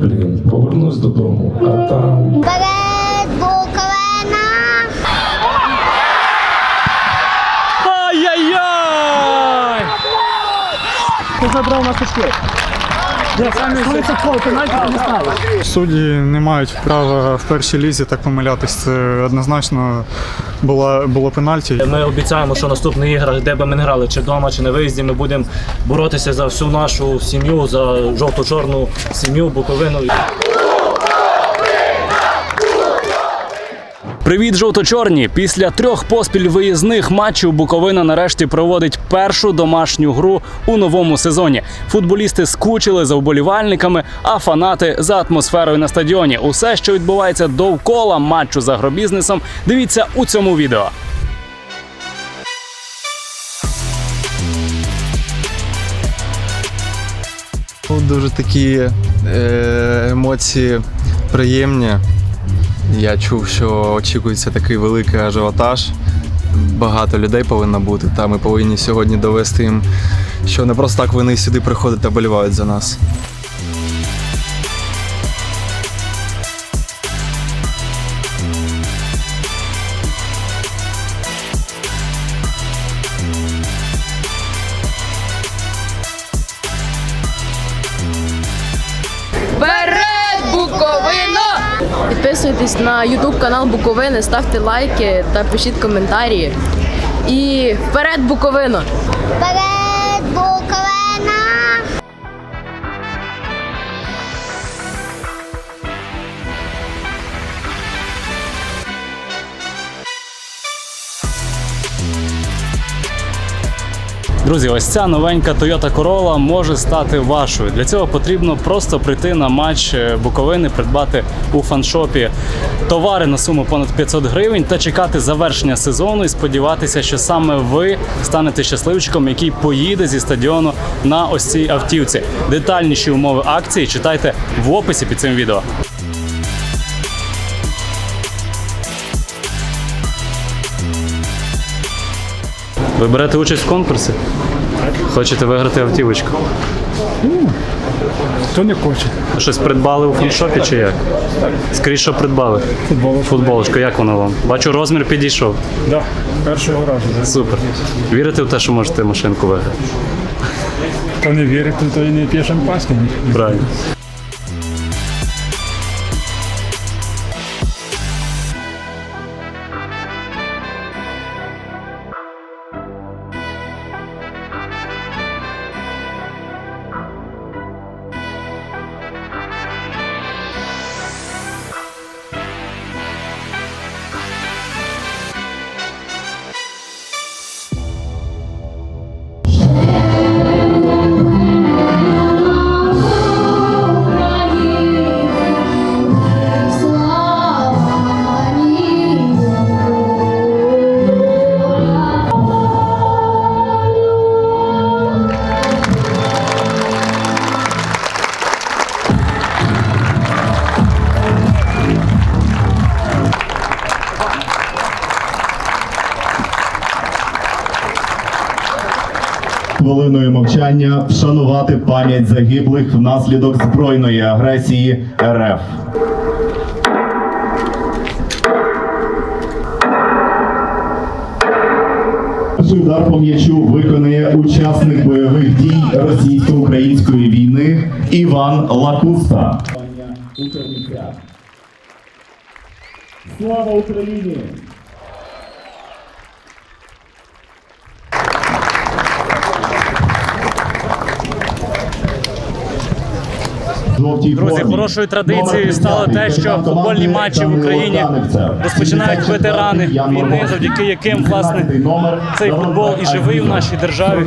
блін, повернусь додому, а там Вперед, Буковина! Ай-яй-яй! Ти забрав на кутки. Судді не мають права в першій лізі так помилятись. Це однозначно була, було пенальті. Ми обіцяємо, що наступних іграх, де би ми не грали, чи вдома, чи на виїзді, ми будемо боротися за всю нашу сім'ю, за жовто-чорну сім'ю, Буковину. Привіт, жовто-чорні! Після трьох поспіль виїзних матчів Буковина нарешті проводить першу домашню гру у новому сезоні. Футболісти скучили за вболівальниками, а фанати за атмосферою на стадіоні. Усе, що відбувається довкола матчу з агробізнесом, дивіться у цьому відео. Дуже такі е, емоції приємні. Я чув, що очікується такий великий ажіотаж. Багато людей повинно бути. Та ми повинні сьогодні довести їм, що не просто так вони сюди приходять та болівають за нас. Підписуйтесь на YouTube канал Буковини, ставте лайки та пишіть коментарі. І вперед, Буковино! Вперед, Друзі, ось ця новенька Toyota Corolla може стати вашою. Для цього потрібно просто прийти на матч е, Буковини, придбати у фаншопі товари на суму понад 500 гривень та чекати завершення сезону і сподіватися, що саме ви станете щасливчиком, який поїде зі стадіону на ось цій автівці. Детальніші умови акції читайте в описі під цим відео. Ви берете участь в конкурсі? Хочете виграти автівочку? Хто не хоче? Щось придбали у фаншопі чи як? Скоріше, що придбали. Футбол. Футболочку, як воно вам? Бачу, розмір підійшов. Да, першого разу. Да. Супер. Вірите в те, що можете машинку виграти? Хто не вірить, то і не п'є шампанське. Правильно. Хвилиною мовчання вшанувати пам'ять загиблих внаслідок збройної агресії РФ. Перший удар по м'ячу виконує учасник бойових дій російсько-української війни Іван Лакуста. Слава Україні! Друзі, хорошою традицією стало те, що футбольні матчі в Україні розпочинають ветерани війни, завдяки яким власне цей футбол і живий в нашій державі.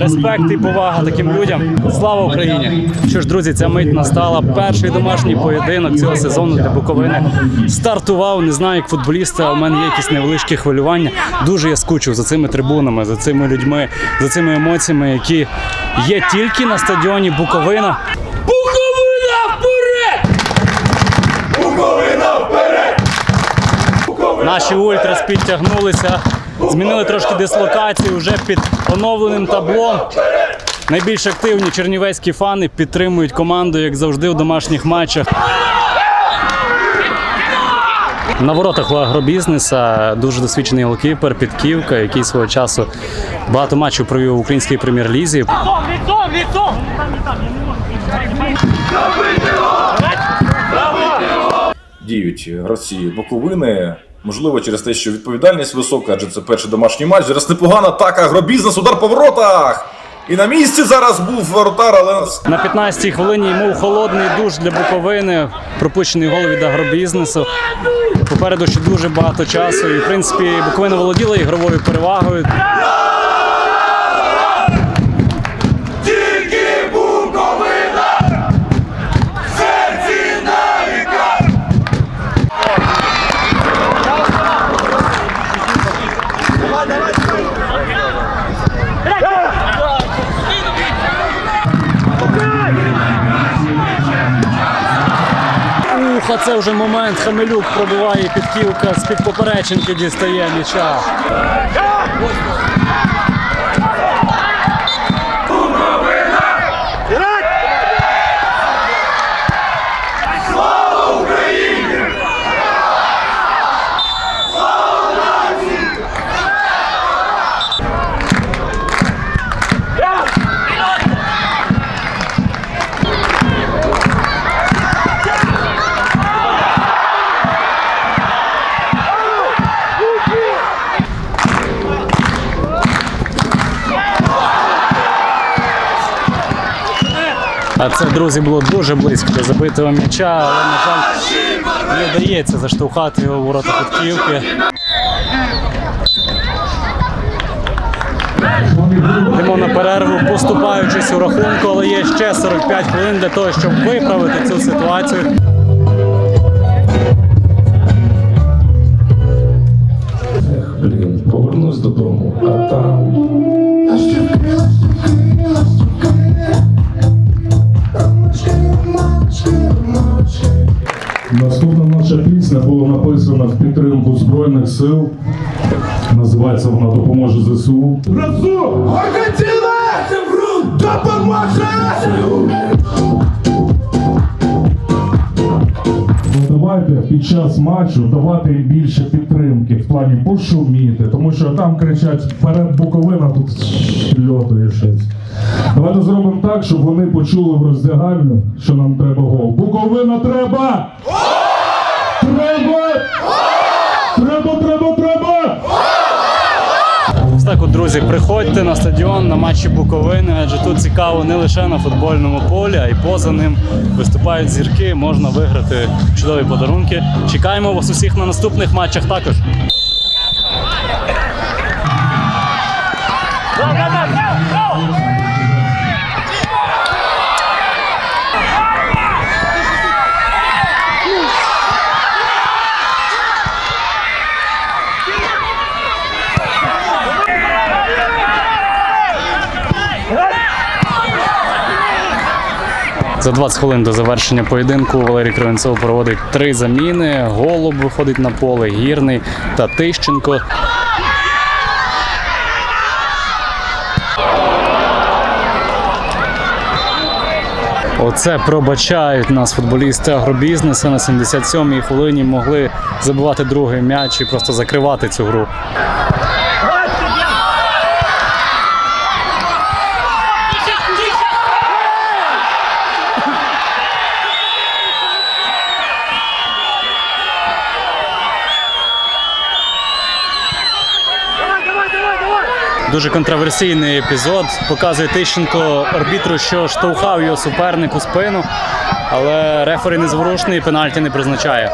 Респект і повага таким людям. Слава Україні! Що ж, друзі, ця мить настала. Перший домашній поєдинок цього сезону для Буковини стартував. Не знаю, як футболісти, а у мене є якісь невеличкі хвилювання. Дуже я скучив за цими трибунами, за цими людьми, за цими емоціями, які є тільки на стадіоні Буковина. Наші ультрас підтягнулися, змінили трошки дислокацію вже під оновленим таблом. Найбільш активні чернівецькі фани підтримують команду, як завжди, у домашніх матчах. На воротах у агробізнеса дуже досвідчений голкіпер Підківка, який свого часу багато матчів провів в українській прем'єр-лізі. діють гравці Буковини. Можливо, через те, що відповідальність висока, адже це перший домашній матч. Зараз непогана атака, агробізнес, удар по воротах. І на місці зараз був воротар, але На 15-й хвилині йому холодний душ для Буковини, пропущений гол від агробізнесу. Попереду ще дуже багато часу. І в принципі Буковина володіла ігровою перевагою. Вже момент. Хамелюк пробиває підківка з-під попереченки дістає м'яча. А це, друзі, було дуже близько до забитого м'яча, але, на жаль, не вдається заштовхати його в ворота Підківки. Йдемо на перерву, поступаючись у рахунку, але є ще 45 хвилин для того, щоб виправити цю ситуацію. Блін, повернусь додому, а там. Збройних сил. Називається вона Допоможе ЗСУ. Разу! Ну, Давайте під час матчу давати їм більше підтримки в плані пошуміти, тому що там кричать вперед Буковина, тут льотує щось. Давайте зробимо так, щоб вони почули в роздягальню, що нам треба гол. Буковина треба! Треба! Треба, треба, треба! Ось так, от, друзі, приходьте на стадіон на матчі Буковини, адже тут цікаво не лише на футбольному полі, а й поза ним виступають зірки, можна виграти чудові подарунки. Чекаємо вас усіх на наступних матчах також. За 20 хвилин до завершення поєдинку Валерій Кривенцов проводить три заміни. Голуб виходить на поле, гірний та Тищенко. Оце пробачають нас футболісти агробізнесу. На 77-й хвилині могли забивати другий м'яч і просто закривати цю гру. Дуже контроверсійний епізод. Показує Тищенко арбітру, що штовхав його суперник у спину, але рефері незворушний, пенальті не призначає.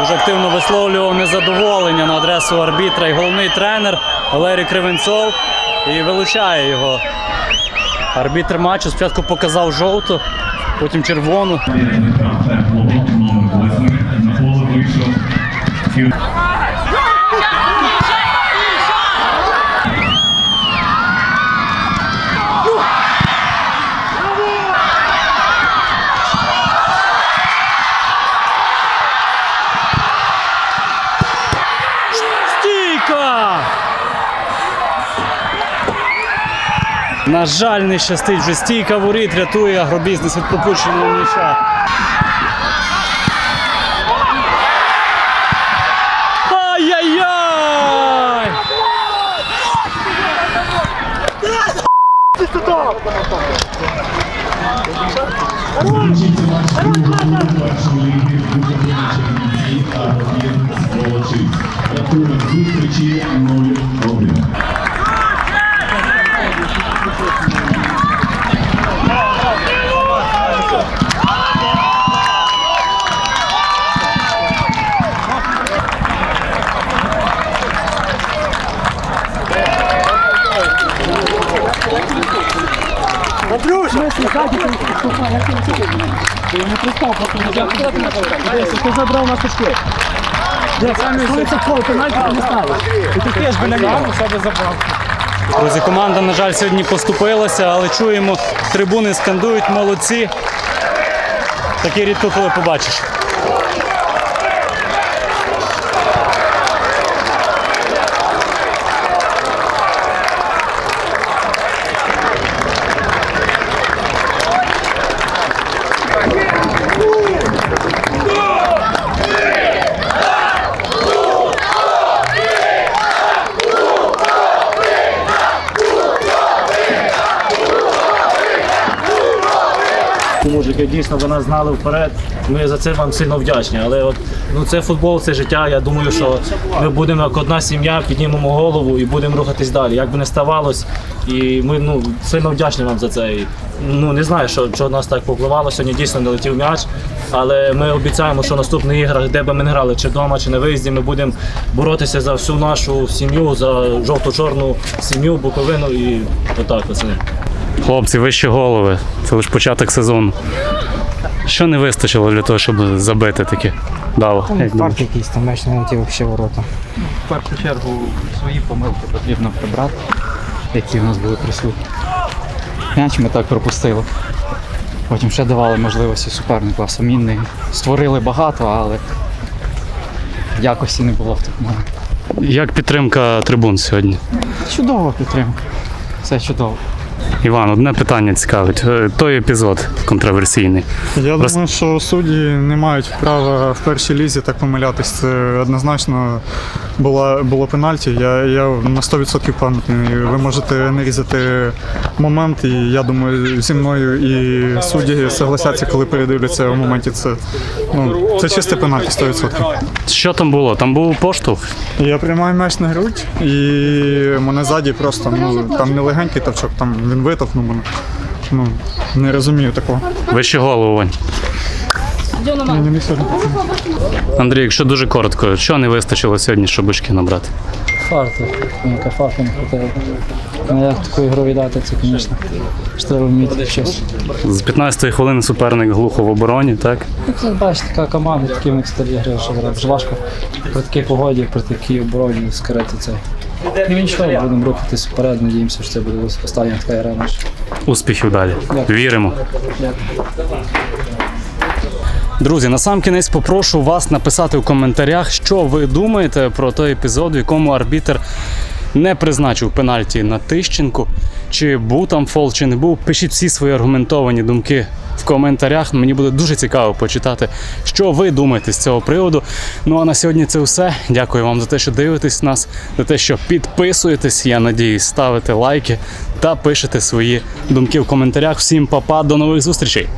Дуже активно висловлював незадоволення на адресу арбітра і головний тренер Валерій Кривенцов і вилучає його. Арбітр матчу спочатку показав жовту, потім червону. На жаль, не щастить. Вже стійка воріт рятує агробізнес від пропущеного м'яча. Ай-яй-яй! Ліги Буковини Чернівці та Агробізнес Волочиць. Рахунок зустрічі 0-1. Друзі, команда, на жаль, сьогодні поступилася, але чуємо, трибуни скандують молодці. Такі рідко коли побачиш. Мужики, дійсно ви нас знали вперед. Ми за це вам сильно вдячні. Але от ну це футбол, це життя. Я думаю, що ми будемо як одна сім'я, піднімемо голову і будемо рухатись далі. Як би не ставалось, і ми ну сильно вдячні вам за це. І, ну не знаю, що, що нас так попливало. Сьогодні дійсно не летів м'яч. Але ми обіцяємо, що в наступних іграх, де би ми не грали, чи вдома, чи на виїзді, ми будемо боротися за всю нашу сім'ю, за жовто-чорну сім'ю, Буковину і отак, пацани. Хлопці, вищі голови. Це лише початок сезону. Що не вистачило для того, щоб забити таке? Дало. Думаєш? якийсь там меч не летів взагалі ворота. В першу чергу свої помилки потрібно прибрати, які в нас були присутні. М'яч ми так пропустили. Потім ще давали можливості супернику, а самі не створили багато, але якості не було в тих моментах. Як підтримка трибун сьогодні? Чудова підтримка. Все чудово. Іван, одне питання цікавить. Е, Той епізод контроверсійний. Я Просто- думаю, що судді не мають права в першій лізі так помилятись. Це однозначно була, було пенальті. Я, я на 100% пам'ятний. Ви можете не різати момент, і я думаю, зі мною і судді согласяться, коли передивляться в моменті. Це, ну, це чисте пенальті 100%. Що там було? Там був поштовх? Я приймаю м'яч на грудь, і мене ззаді просто ну там не легенький тавчок, там він витовкнув мене. Ну не розумію такого. Вище голову, Вань. Сьогодні. Андрій, якщо дуже коротко, що не вистачило сьогодні, щоб очки набрати? Фарту. Яка фарту не хватило. Ну як таку ігру віддати, це, звісно, треба вміти щось. З 15-ї хвилини суперник глухо в обороні, так? Ну, це бачиш, така команда, такими стилі гри, що грати. Ж важко при такій погоді, при такій обороні скорити цей. Ну нічого, будемо рухатись вперед, надіємося, що це буде остання така гра наша. Успіхів далі. Віримо. Друзі, на сам кінець попрошу вас написати в коментарях, що ви думаєте про той епізод, в якому арбітер не призначив пенальті на Тищенку. Чи був там фол, чи не був. Пишіть всі свої аргументовані думки в коментарях. Мені буде дуже цікаво почитати, що ви думаєте з цього приводу. Ну а на сьогодні це все. Дякую вам за те, що дивитесь нас, за те, що підписуєтесь. Я надіюсь, ставите лайки та пишете свої думки в коментарях. Всім па-па, до нових зустрічей!